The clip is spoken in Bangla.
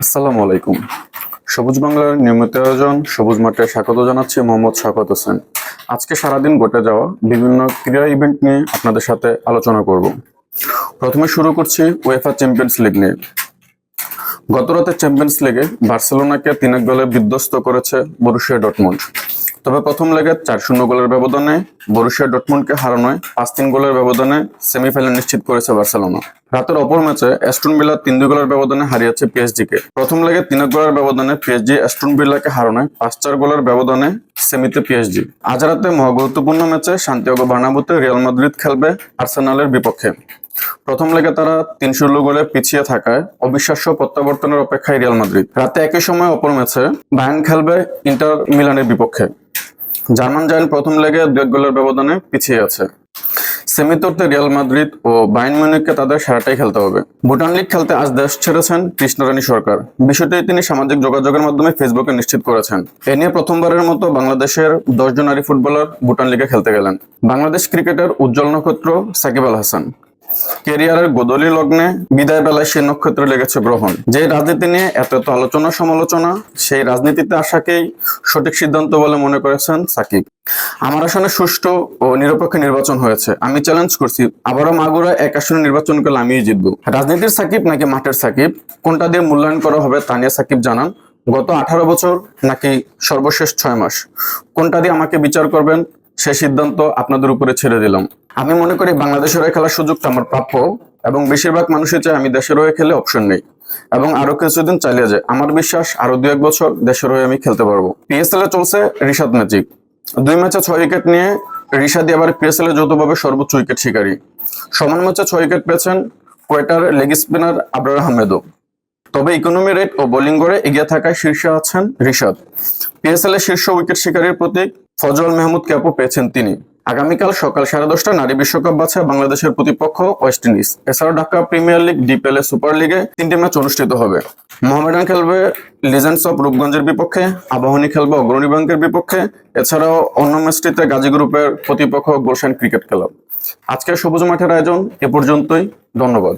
আসসালামু আলাইকুম। সবুজ বাংলার নিয়মিত আয়োজন, সবুজ মাঠে স্বাগত জানাচ্ছি মোহাম্মদ শাকত হোসেন। আজকে সারাদিন ঘটে যাওয়া বিভিন্ন ক্রীড়া ইভেন্ট নিয়ে আপনাদের সাথে আলোচনা করব। প্রথমে শুরু করছি ওয়েফা চ্যাম্পিয়ন্স লিগ নিয়ে। গতরাতে চ্যাম্পিয়ন্স লিগে বার্সেলোনাকে তিন এক গোলে বিধ্বস্ত করেছে বরুশিয়া ডটমন্ড। তবে প্রথম লেগে চার শূন্য গোলের ব্যবধানে বরুশিয়া ডটমন্ডকে হারানোয় পাঁচ তিন গোলের ব্যবধানে সেমিফাইনাল নিশ্চিত করেছে বার্সেলোনা। রাতের অপর ম্যাচে অ্যাস্টন বিল্লা তিন দুই গোলের ব্যবধানে হারিয়েছে পিএসজি কে প্রথম লেগে তিন গোলের ব্যবধানে পিএসজি অ্যাস্টন বিল্লাকে হারানোয় পাঁচ চার গোলের ব্যবধানে সেমিতে পিএসজি। আজ রাতে মহা গুরুত্বপূর্ণ ম্যাচে শান্তিয়াগো বার্নাবুতে রিয়াল মাদ্রিদ খেলবে আর্সেনালের বিপক্ষে। প্রথম লেগে তারা তিন ষোলো গোলে পিছিয়ে থাকায় অবিশ্বাস্য প্রত্যাবর্তনের অপেক্ষায় রিয়াল মাদ্রিদ। রাতে একই সময় অপর ম্যাচে বায়ান খেলবে ইন্টার মিলানের বিপক্ষে। জার্মান জায়ান্ট প্রথম লেগে দু গোলের ব্যবধানে পিছিয়ে আছে। সেমিতর্তে রিয়াল মাদ্রিদ ও বাইন মিউনিখকে তাদের সেরাটাই খেলতে হবে। ভুটান লিগ খেলতে আজ দেশ ছেড়েছেন কৃষ্ণরানী সরকার। বিষয়টি তিনি সামাজিক যোগাযোগের মাধ্যমে ফেসবুকে নিশ্চিত করেছেন। এ নিয়ে প্রথমবারের মতো বাংলাদেশের দশজন নারী ফুটবলার ভুটান লিগে খেলতে গেলেন। বাংলাদেশ ক্রিকেটের উজ্জ্বল নক্ষত্র সাকিব আল হাসান। কেরিয়ারের গোদলি লগ্নে বিদায় বেলায় সেই নক্ষত্রে লেগেছে গ্রহণ। যে রাজনীতি নিয়ে এত এত আলোচনা, সমালোচনা, সেই রাজনীতিতে আসাকেই সঠিক সিদ্ধান্ত বলে মনে করেছেন সাকিব। আমার আসনে সুষ্ঠু ও নিরপেক্ষ নির্বাচন হয়েছে। আমি চ্যালেঞ্জ করছি, আবারও মাগুরা এক আসনে নির্বাচন করলে আমিই জিতবো। রাজনীতির সাকিব নাকি মাঠের সাকিব? কোনটা দিয়ে মূল্যায়ন করা হবে তা নিয়ে সাকিব জানান, গত আঠারো বছর নাকি সর্বশেষ ছয় মাস। কোনটা দিয়ে আমাকে বিচার করবেন সে সিদ্ধান্ত আপনাদের উপরে ছেড়ে দিলাম। আমি মনে করি বাংলাদেশের হয়ে খেলার সুযোগটা আমার প্রাপ্য এবং বেশিরভাগ মানুষই চাই আমি দেশের হয়ে খেলে অপশন নেই। এবং আরও কিছুদিন চালিয়ে যায়। আমার বিশ্বাস আরও দু এক বছর দেশের হয়ে আমি খেলতে পারব। পিএসএল এ চলছে রিশাদ ম্যাজিক। দুই ম্যাচে ছয় উইকেট নিয়ে রিশাদি আবার পিএসএল এ যৌথভাবে সর্বোচ্চ উইকেট শিকারী। সমান ম্যাচে ছয় উইকেট পেয়েছেন কোয়েটার লেগ স্পিনার আবরার আহমেদও। তবে ইকোনমি রেট ও বোলিং করে এগিয়ে থাকায় শীর্ষে আছেন রিশাদ। পিএসএল এর শীর্ষ উইকেট শিকারীর প্রতীক ফজল মেহমুদ ক্যাপও পেয়েছেন তিনি। আগামীকাল সকাল সাড়ে দশটা নারী বিশ্বকাপ বাছে বাংলাদেশের প্রতিপক্ষ ওয়েস্ট ইন্ডিজ। এছাড়াও Dhaka premier league, DPL super লিগে তিনটি ম্যাচ অনুষ্ঠিত হবে। মোহামেডান খেলবে লিজেন্ডস অফ রূপগঞ্জের বিপক্ষে, আবাহনী খেলবে অগ্রণী ব্যাংকের বিপক্ষে, এছাড়াও অন্য ম্যাচটিতে গাজী গ্রুপের প্রতিপক্ষ গোলশান ক্রিকেট ক্লাব। আজকের সবুজ মাঠের আয়োজন এ পর্যন্তই, ধন্যবাদ।